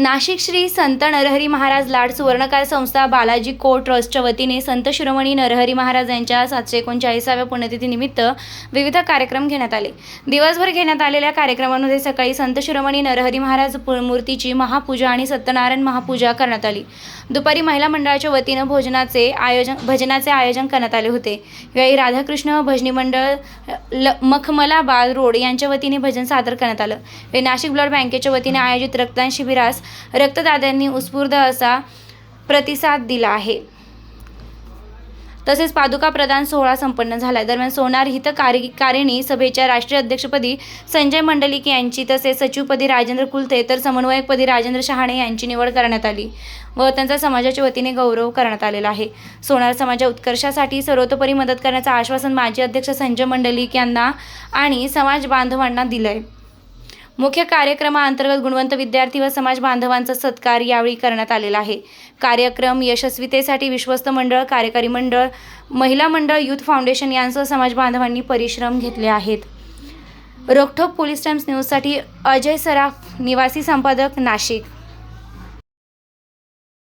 नाशिक श्री संत नरहरी महाराज लाड सुवर्णकार संस्था बालाजी कोट ट्रस्टच्या वतीने संत शिरोमणी नरहरी महाराज यांच्या सातशे एकोणचाळीसाव्या पुण्यतिथीनिमित्त विविध कार्यक्रम घेण्यात आले. दिवसभर घेण्यात आलेल्या कार्यक्रमामध्ये सकाळी संत शिरोमणी नरहरी महाराज पु- मूर्तीची महापूजा आणि सत्यनारायण महापूजा करण्यात आली. दुपारी महिला मंडळाच्या वतीनं भोजनाचे आयोजन भजनाचे आयोजन करण्यात आले होते. यावेळी राधाकृष्ण भजनी मंडळ ल मखमला बाल रोड यांच्या वतीने भजन सादर करण्यात आलं. नाशिक ब्लड बँकेच्या वतीने आयोजित रक्तदान शिबिरास रक्तदात्यांनी उत्स्फूर्त असा प्रतिसाद दिला आहे. तसेच पादुका प्रदान सोहळा संपन्न झाला. दरम्यान सोनार हितकारिणी सभेच्या राष्ट्रीय अध्यक्षपदी संजय मंडलिक यांची तसेच सचिवपदी राजेंद्र कुलते तर समन्वयकपदी राजेंद्र शहाणे यांची निवड करण्यात आली व त्यांचा समाजाच्या वतीने गौरव करण्यात आलेला आहे. सोनार समाजा उत्कर्षासाठी सर्वतोपरी मदत करण्याचं आश्वासन माजी अध्यक्ष संजय मंडलिक यांना आणि समाज बांधवांना दिलं आहे मुख्य कार्यक्रमाअंतर्गत गुणवंत विद्यार्थी व समाज बांधवांचा सत्कार यावेळी करण्यात आलेला आहे. कार्यक्रम यशस्वीतेसाठी विश्वस्त मंडळ कार्यकारी मंडळ महिला मंडळ यूथ फाउंडेशन यांसह समाज बांधवांनी परिश्रम घेतले आहेत. रोखोक पोलीस टाइम्स न्यूजसाठी अजय सराफ निवासी संपादक नाशिक.